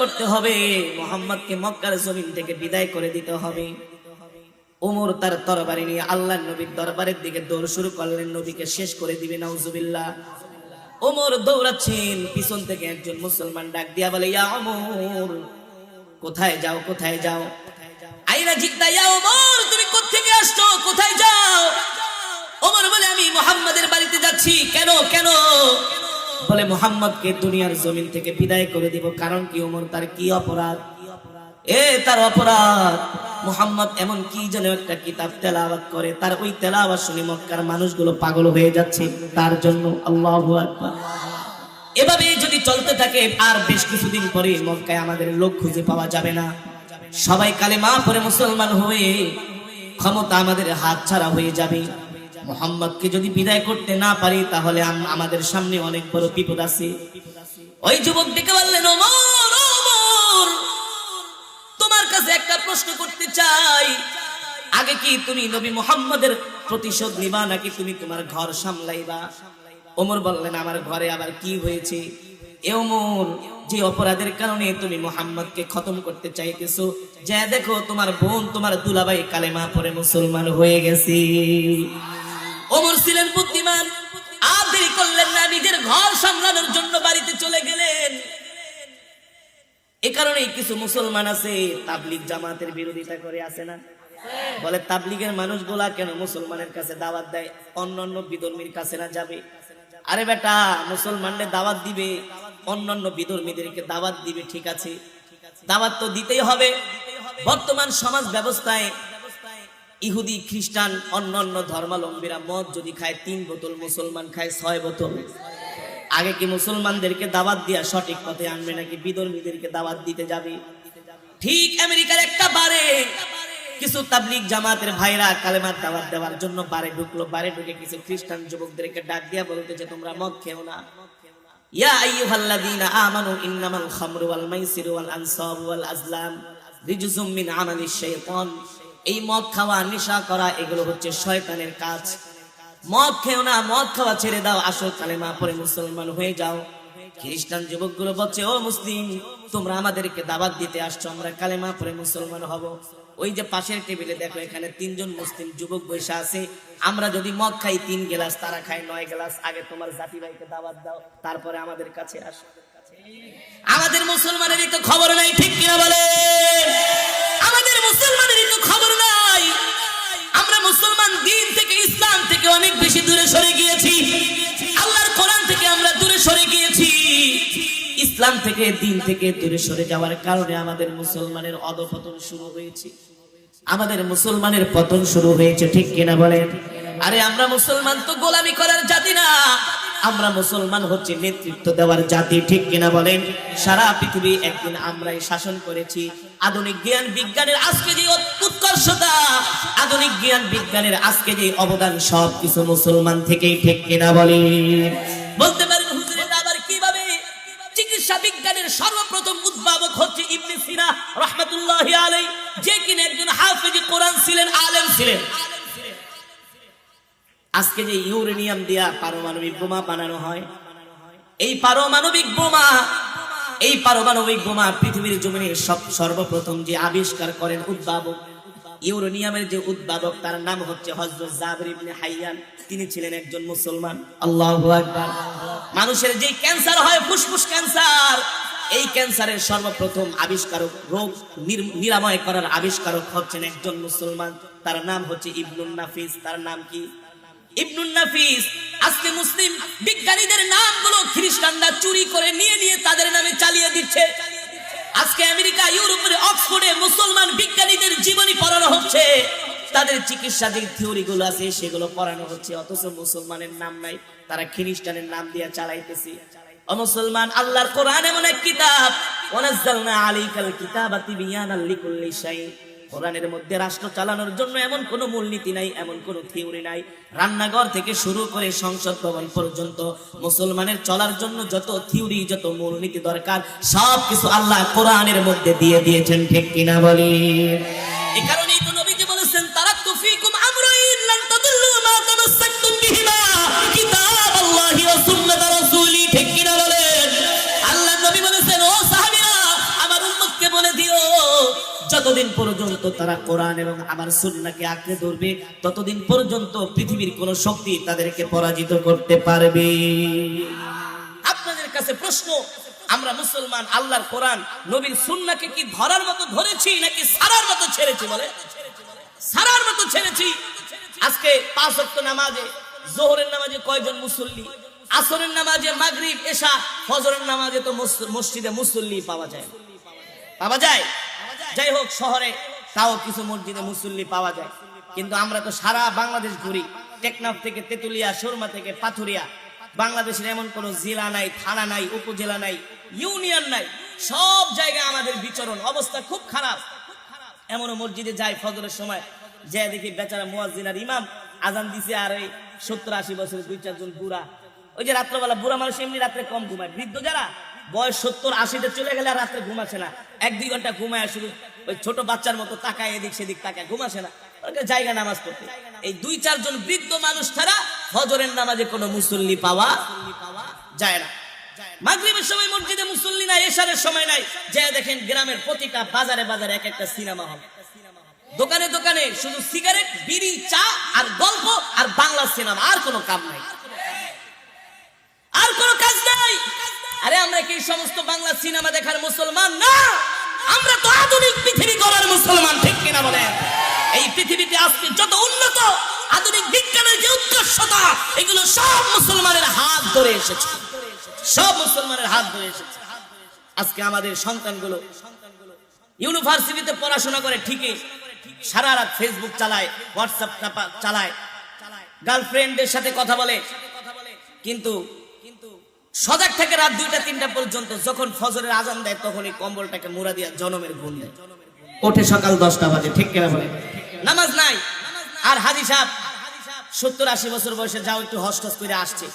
করতে হবে। মোহাম্মদকে মক্কার জমিন থেকে বিদায় করে দিতে হবে। ওমর তার তরবারি নিয়ে আল্লাহ নবীর দরবারের দিকে দৌড় শুরু করলেন, নবীকে শেষ করে দিবে, নাউজুবিল্লাহ। ওমর দৌড়াচ্ছেন, পিছন থেকে একজন মুসলমান ডাক দিয়া বলে, ইয়া ওমর কোথায় যাও কোথায় যাও? আইনা জিদ্দা ইয়া ওমর তুমি কোত্থেকে আসছো? কোথায় যাও? ওমর বলে, আমি মোহাম্মদের বাড়িতে যাচ্ছি। কেন কেন? বলে মোহাম্মদকে দুনিয়ার জমিন থেকে বিদায় করে দিব। কারণ কি, ওমর, তার কি অপরাধ? এ, তার অপরাধ। মোহাম্মদ এমন কি যেন একটা কিতাব তেলাওয়াত করে, তার ওই তেলাওয়াত শুনে মক্কার মানুষগুলো পাগল হয়ে যাচ্ছে। তার জন্য আল্লাহু আকবার। এভাবে যদি চলতে থাকে, আর বেশ কিছুদিন পরে মক্কায় আমাদের লোক খুঁজে পাওয়া যাবে না। সবাই কালেমা পরে মুসলমান হয়ে ক্ষমতা আমাদের হাত ছাড়া হয়ে যাবে। মোহাম্মদকে যদি বিদায় করতে না পারি, তাহলে আমাদের সামনে অনেক বড় বিপদ আছে। ওই যুবক ডেকে বললেন তোমার কাছে একটা প্রশ্ন করতে চাই। আগে কি তুমি নবী মোহাম্মদের প্রতিশোধ নিবা, নাকি তুমি তোমার ঘর সামলাইবা? ওমর বললেন, আমার ঘরে আবার কি হয়েছে? এ ওমর, যে অপরাধের কারণে তুমি মোহাম্মদকে খতম করতে চাইতেছো, যা দেখো তোমার বোন, তোমার দুলাভাই কালেমা পরে মুসলমান হয়ে গেছে। ওমর ছিলেন বুদ্ধিমান। আর দেরি করলেন না, নিজের ঘর সামলানোর জন্য বাড়িতে চলে গেলেন। এ কারণেই কিছু মুসলমান আছে, তাবলিগ জামাতের বিরোধিতা করে, আছে না? বলে, তাবলিগের মানুষগুলা কেন মুসলমানের কাছে দাওয়াত দেয়? অন্য অন্য বিধর্মীর কাছে না যাবে? আরে বেটা মুসলমানদের দাওয়াত দিবে, অন্যান্য বিধর্মীদেরকে দাওয়াত দিবে, ঠিক আছে? দাওয়াত তো দিতেই হবে। বর্তমান সমাজ ব্যবস্থায় ইহুদি, খ্রিস্টান, অন্য অন্য ধর্মাবলম্বীরা মদ যদি খায়, তিন বোতল মুসলমান খায়, ছয় বোতল। আগে কি মুসলমানদেরকে দাওয়াত দিয়া সঠিক পথে আনবে নাকি বিধর্মীদেরকে দাওয়াত দিতে যাবে? ঠিক আমেরিকার একটা বারে কিছু তাবলিগ জামাতের ভাইরা কালেমার দাওয়াত দেওয়ার জন্য বারে ঢুকলো। বারে ঢুকে কিছু খ্রিস্টান যুবকদেরকে ডাক দিয়া বলতে যে, তোমরা মদ খেও না। ইয়া আইয়ুহাল্লাযীনা আমানু ইন্নামাল খামরু ওয়াল মাইসিরু ওয়াল আনসাবু ওয়াল আজলাম রিজসুম মিন আমালিশ শাইতান। এই মদ খাওয়া, নেশা করা, এগুলো হচ্ছে শয়তানের কাজ। মদ খেও না, মদ খাওয়া ছেড়ে দাও, আসল কালেমা পরে মুসলমান হয়ে যাও। খ্রিস্টান যুবকগুলো বলছে, ও মুসলিম, তোমরা আমাদেরকে দাওয়াত দিতে আসছো, আমরা কালেমা পরে মুসলমান হব। ওই যে পাশের টেবিলে দেখো, এখানে তিনজন মুসলিম যুবক বৈশা আছে। আমরা যদি মদ খাই, তিন গ্লাস, তারা খায় নয় গ্লাস। আগে তোমার জাতি ভাইকে দাওয়াত দাও, তারপরে আমাদের কাছে আসো। আমাদের মুসলমানের তো খবর নাই, ঠিক কিনা বলে? বেশি দূরে সরে গিয়েছি। আল্লাহর কোরআন থেকে আমরা দূরে সরে গিয়েছি। ইসলাম থেকে, দিন থেকে দূরে সরে যাওয়ার কারণে আমাদের মুসলমানের অধপতন শুরু হয়েছে। আমাদের মুসলমানের পতন শুরু হয়েছে, ঠিক কিনা বলেন? আরে, আমরা মুসলমান তো গোলামি করার জাতি না। আমরা মুসলমান হচ্ছে নেতৃত্ব দেওয়ার জাতি, ঠিক কিনা বলেন? সারা পৃথিবী একদিন আমরাই শাসন করেছি। আধুনিক জ্ঞান বিজ্ঞানের আজকে যে উৎকর্ষতা, আধুনিক জ্ঞান বিজ্ঞানের আজকে যে অবদান সব কিছু মুসলমান থেকেই ঠিক কিনা বলেন বলতে পারেন একজন কোরআন ছিলেন, আলেম ছিলেন। আজকে যে ইউরেনিয়াম দিয়া পারমাণবিক বোমা বানানো হয়, এই পারমাণবিক বোমা এই পারমাণবিক বোমা পৃথিবীর জমিনে সব সর্বপ্রথম যে আবিষ্কার করেন উদ্ভাবক, ইউরেনিয়ামের যে উদ্ভাবক, তার নাম হচ্ছে হযরত জাবির ইবনে হাইয়ান। তিনি ছিলেন একজন মুসলমান। আল্লাহু মানুষের যে ক্যান্সার হয়, ফুসফুস ক্যান্সার, এই ক্যান্সারের সর্বপ্রথম আবিষ্কারক, রোগ নির- নিরাময় করার আবিষ্কারক হচ্ছেন একজন মুসলমান। তার নাম হচ্ছে ইবনুন নাফিস। তার নাম কি? ইবনুন নাফিস। আজকে মুসলিম বিজ্ঞানীদের নামগুলো খ্রিস্টানরা চুরি করে নিয়ে নিয়ে তাদের নামে চালিয়ে দিচ্ছে। আজকে আমেরিকা, ইউরোপের অক্সফোর্ডে মুসলমান বিজ্ঞানীদের জীবনী পড়ানো হচ্ছে। তাদের চিকিৎসা থিওরি গুলো আছে, সেগুলো পড়ানো হচ্ছে। অথচ মুসলমানের নাম নাই, তারা খ্রিস্টানের নাম দিয়ে চালাইতেছে। মুসলমান, আল্লাহর কোরআন এমন এক কিতাব শাই কোরআনের মধ্যে রাষ্ট্র চালানোর জন্য এমন কোনো মূলনীতি নাই, এমন কোনো থিওরি নাই। রান্নাঘর থেকে শুরু করে সংসদ ভবন পর্যন্ত মুসলমানের চলার জন্য যত থিওরি, যত মূলনীতি দরকার সব কিছু আল্লাহ কোরআনের মধ্যে দিয়ে দিয়েছেন, ঠিক কিনা বলি? এই কারণেই তো নবীজি বলেছেন তারা তুফিকুম আমরাইন, লান তাদুল্লু মা তামাসসাকতুম যতদিন পর্যন্ত তারা কোরআন এবং আমার সুন্নাহকে আঁকড়ে ধরবে, ততদিন পর্যন্ত পৃথিবীর কোন শক্তি তাদেরকে পরাজিত করতে পারবে। আপনাদের কাছে প্রশ্ন, আমরা মুসলমান আল্লাহর কোরআন, নবীর সুন্নাহকে কি ধরার মতো ধরেছি নাকি সারার মতো ছেড়েছি বলে? সারার মতো ছেড়েছি। আজকে পাঁচ ওয়াক্ত নামাজে, জোহরের নামাজে কয়জন মুসল্লি? আসরের নামাজে মাগরিব, এশা, ফজরের নামাজে তো মসজিদে মুসল্লি পাওয়া যায় পাওয়া যায়? যাই হোক শহরে তাও কিছু মসজিদে মুসল্লি পাওয়া যায়। কিন্তু আমরা তো সারা বাংলাদেশ ঘুরি। টেকনাফ থেকে তেতুলিয়া, সুরমা থেকে পাথুরিয়া। বাংলাদেশের এমন কোন জেলা নাই, থানা নাই, উপজেলা নাই, ইউনিয়ন নাই। সব জায়গায় আমাদের বিচরণ। অবস্থা খুব খারাপ। এমন মসজিদে যাই ফজরের সময় যে দেখি বেচারা মুয়াজ্জিন আর ইমাম আজান দিছে আর এই সত্তর আশি বছরের দুই চারজন বুড়া। ওই যে রাত্রবেলা বুড়া মানুষ এমনি রাত্রে কম ঘুমায়। বৃদ্ধ যারা বয়স সত্তর, আশিতে চলে গেলে রাত্রে ঘুমাচ্ছে না। এক দুই ঘণ্টা ঘুমায় শুধু ওই ছোট বাচ্চার মতো তাকায় এদিক সেদিক তাকায় ঘুমাচ্ছে না। জায়গা নামাজ পড়তে। এই দুই চারজন বৃদ্ধ মানুষ ছাড়া হজরের নামাজে কোনো মুসল্লি পাওয়া যায় না। মাগরিবের সময় মসজিদে মুসল্লি নাই, এশারের সময় নাই। যে দেখেন গ্রামের প্রতিটা বাজারে বাজারে এক একটা সিনেমা হল। দোকানে দোকানে শুধু সিগারেট, বিড়ি, চা আর গল্প আর বাংলা সিনেমা, আর কোনো কাম নাই আর কোনো কাজ নাই আরে আমরা কি সমস্ত বাংলা সিনেমা দেখার মুসলমান? না! আমরা তো আধুনিক পৃথিবী গড়ার মুসলমান, ঠিক কিনা বলেন? এই পৃথিবীতে আজকে যত উন্নত আধুনিক বিজ্ঞানের যে উৎকর্ষতা, এগুলো সব মুসলমানের হাত ধরে এসেছে। সব মুসলমানের হাত ধরে এসেছে। আজকে আমাদের সন্তানগুলো ইউনিভার্সিটিতে পড়াশোনা করে ঠিকই, সারা রাত ফেসবুক চালায় হোয়াটসঅ্যাপ চালায়। গার্লফ্রেন্ডের সাথে কথা বলে। কিন্তু কিন্তু সজাগ থেকে রাত দুইটা, তিনটা পর্যন্ত যখন ফজরের আজান দেয়, তখনই কম্বলটাকে মুড়া দিয়া জনমের ঘুম দেয়। ওঠে সকাল দশটা বাজে, ঠিক কেনা বলে? নামাজ নাই। আর হাজি সাহেব, সত্তর আশি বছর বয়সে যাও, একটু হস্টস করে আসছে।